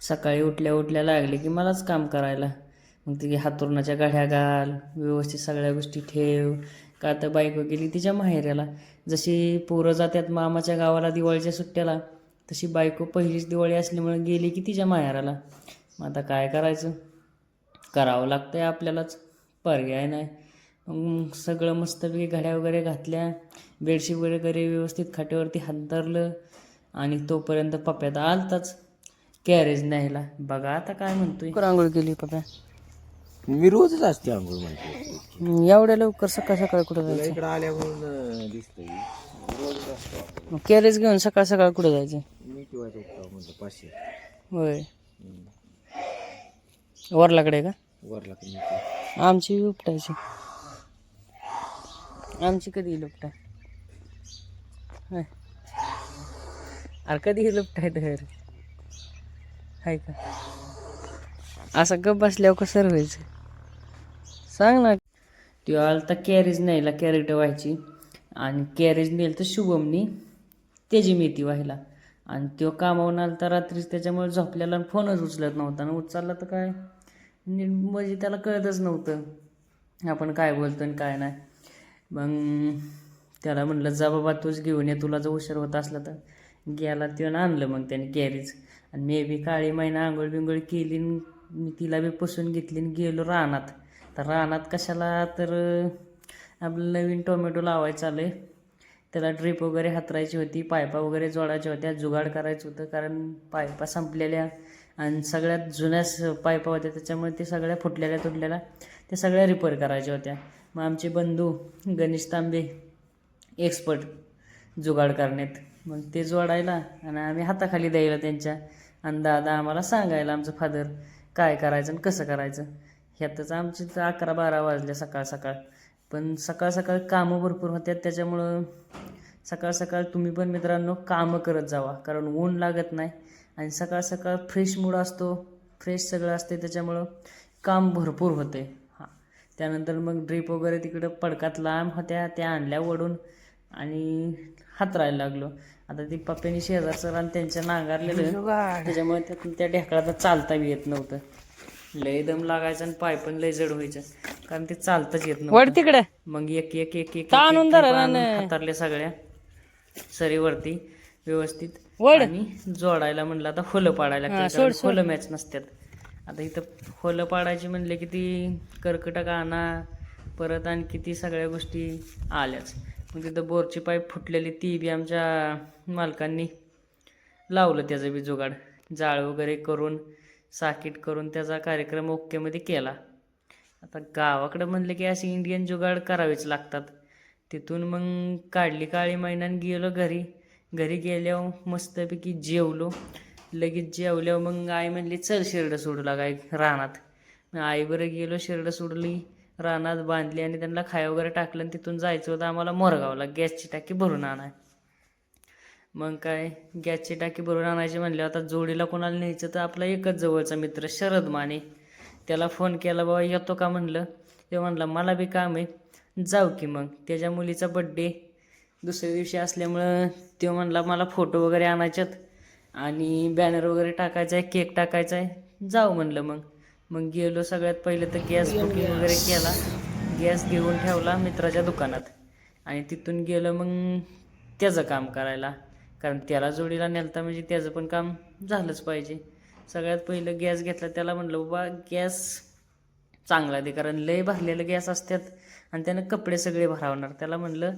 सकाळी उठल्या उठल्या लागले की मलाच काम करायला. मग ती हातुरणाच्या गाड्या घाल व्यवस्थित सगळ्या गोष्टी ठेव. का तर बायको गेली तिच्या माहेऱ्याला जशी पोरं जातात मामाच्या गावाला दिवाळीच्या सुट्ट्याला तशी बायको पहिलीच दिवाळी असल्यामुळे गेली की तिच्या माहेराला. मग आता काय करायचं? करावं लागतंय आपल्यालाच. पर्याय नाही. मग सगळं मस्तपैकी घड्या वगैरे घातल्या. बेडशीट वगैरे व्यवस्थित खाटेवरती हात धरलं आणि तोपर्यंत पप्प्यात आलताच. कॅरेज न्यायला. बघा आता काय म्हणतोय. आंघोळ केली पप्या मी रोजच असते आंघोळ म्हणते. एवढ्या लवकर सकाळ सकाळ कुठं जायचं? इकडं आल्यावरून दिसतंय. रोजच असतो. मग कॅरेज घेऊन सकाळ सकाळ कुठं जायचं? मी किंवा म्हणतो पाचशे. होय. वरलाकडे का? वरला कमी ते. आमची उपटायची. आमची कधी येईल उपटाय होय. अरे कधी येईल उपटाय तर हाय का? असं गप बसल्यावर कसं व्हायचं सांग ना. ती आलता कॅरेज न्यायला कॅरेट व्हायची. आणि कॅरेज नेलं तर शुभमनी त्याची मेथी व्हायला. आणि तो कामावून आला तर रात्रीच त्याच्यामुळे झोपलेला आणि फोनच उचलत नव्हता. आणि उचलला तर काय? नीट म्हणजे त्याला कळतच नव्हतं. आपण काय बोलतो आणि काय नाही. मग त्याला म्हणलं जा बाबा तूच घेऊन ये. तुला जर उशीर होत असला तर. गेला ते आणलं मग त्याने कॅरीज आणि मे बी काळी महिना आंघोळ बिंघोळ केली मी तिला बी पुसून घेतली आणि गेलो रानात. तर रानात कशाला तर आपलं नवीन टोमॅटो लावायचं आलं आहे त्याला ड्रीप वगैरे हातरायची होती पायपा वगैरे जोडायच्या होत्या जुगाड करायचं होतं कारण पायपा संपलेल्या आणि सगळ्यात जुन्या स- पायपा होत्या त्याच्यामुळे ते सगळ्या फुटलेल्या तुटलेल्या त्या सगळ्या रिपेअर करायच्या होत्या. मग आमचे बंधू गणेश तांबे एक्सपर्ट जुगाड करण्यात. मग ते जोडायला आणि आम्ही हाताखाली द्यायला त्यांच्या. आणि दादा आम्हाला सांगायला आमचं फादर काय करायचं आणि कसं करायचं. ह्यातच आमचे तर अकरा बारा वाजले सकाळ सकाळ. पण सकाळ सकाळ कामं भरपूर होत्यात. त्याच्यामुळं सकाळ सकाळ तुम्ही पण मित्रांनो कामं करत जावा. कारण ऊन लागत नाही. आणि सकाळ सकाळ फ्रेश मूड असतो. फ्रेश सगळं असते. त्याच्यामुळं काम भरपूर होते. हां. त्यानंतर मग ड्रीप वगैरे तिकडं पडकात लांब होत्या. त्या आणल्या वडून. आणि हातरायला लागलो. आता ती पप्प्यानी शेजारचं रान त्यांच्या नांगारलेलं त्याच्यामुळे त्यातून त्या ढेकळाला चालता बी येत नव्हतं. लय दम लागायचा आणि पाय पण लय जड व्हायचं. कारण ते चालताच येत नव्हतं. तिकडे. मग एक एक एक एक हातारल्या सगळ्या. सरीवरती व्यवस्थित. आणि जोडायला म्हणलं आता होलं पाडायला होलं मॅच नसतात आता इथं होलं पाडायची म्हणले की ती कर्कटक आणा परत आणखी ती सगळ्या गोष्टी आल्याच. मग तिथं बोरची पाईप फुटलेली ती बी आमच्या मालकांनी लावलं त्याचं बी जुगाड. जाळ वगैरे करून साकीट करून त्याचा कार्यक्रम ओकेमध्ये केला. आता गावाकडं म्हणलं की असे इंडियन जुगाड करावेच लागतात. तिथून मग काढली काळी महिन्यानं गेलो घरी. घरी गेल्यावर मस्तपैकी जेवलो. लगेच जेवल्यावर मग आई म्हणली चल शिरडं सोडू लागाय रानात. मग आईबरं गेलो शिरडं सोडली. रानात बांधली आणि त्यांना खाय वगैरे टाकलं आणि तिथून जायचं होतं आम्हाला मोरगावला. गॅसची टाकी भरून आणाय. मग काय? गॅसची टाकी भरून आणायची म्हणले आता जोडीला कोणाला न्यायचं? तर आपला एकच जवळचा मित्र शरद माने. त्याला फोन केला बाबा येतो का? म्हणलं. ते म्हणलं मला बी काम आहे. जाऊ की मग. त्याच्या मुलीचा बड्डे दुसऱ्या दिवशी असल्यामुळं तो म्हणला मला फोटो वगैरे आणायच्यात आणि बॅनर वगैरे टाकायचा आहे केक टाकायचा आहे जाऊ म्हणलं मग. मग गेलो सगळ्यात पहिलं तर गॅस बुकिंग वगैरे केला. गॅस घेऊन ठेवला मित्राच्या दुकानात. आणि तिथून गेलं मग त्याचं काम करायला. कारण त्याला जोडीला नेलता म्हणजे त्याचं पण काम झालंच पाहिजे. सगळ्यात पहिलं गॅस घेतला त्याला म्हणलं बाबा गॅस चांगला दे कारण लय भरलेलं गॅस असतात आणि त्यानं कपडे सगळे भरावणार. त्याला म्हणलं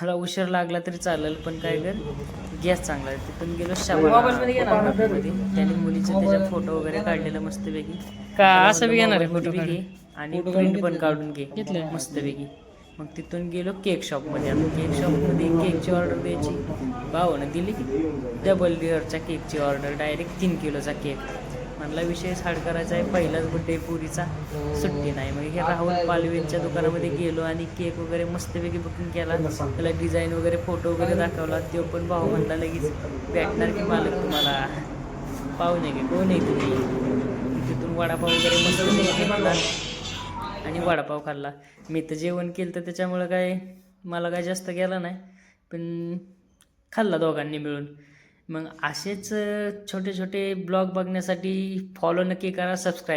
मला उशीर लागला तरी चालेल पण काय कर गॅस चांगला आहे. तिथून गेलो घेणार त्याने मुलीचे त्याच्यात फोटो वगैरे काढलेलं मस्तपैकी. का? असं बी घेणार आहे फोटो घे आणि प्रिंट पण काढून घे. मस्तपैकी. मग तिथून गेलो केक शॉपमध्ये आता केक शॉपमध्ये केकची ऑर्डर द्यायची. भावानं दिली की डबल लेअरच्या केकची ऑर्डर डायरेक्ट तीन किलोचा केक म्हणला विषय साड करायचा आहे. पहिलाच बड्डे पुरीचा. सुट्टी नाही. मग हे राहुल पालवेंच्या दुकानामध्ये गेलो आणि केक वगैरे मस्तपैकी बुकिंग केला. त्याला डिझाईन वगैरे फोटो वगैरे दाखवला. तो पण भाऊ म्हणला लगेच भेटणार की मालक तुम्हाला? पाहुणे की कोण आहे तुम्ही? तिथून वडापाव वगैरे मस्त घेतला. आणि वडापाव खाल्ला. मी तर जेवण केलं तर त्याच्यामुळं काय मला काय जास्त गेला नाही. पण खाल्ला दोघांनी मिळून. मग असेच छोटे छोटे ब्लॉग बघण्यासाठी फॉलो नक्की करा सबस्क्राईब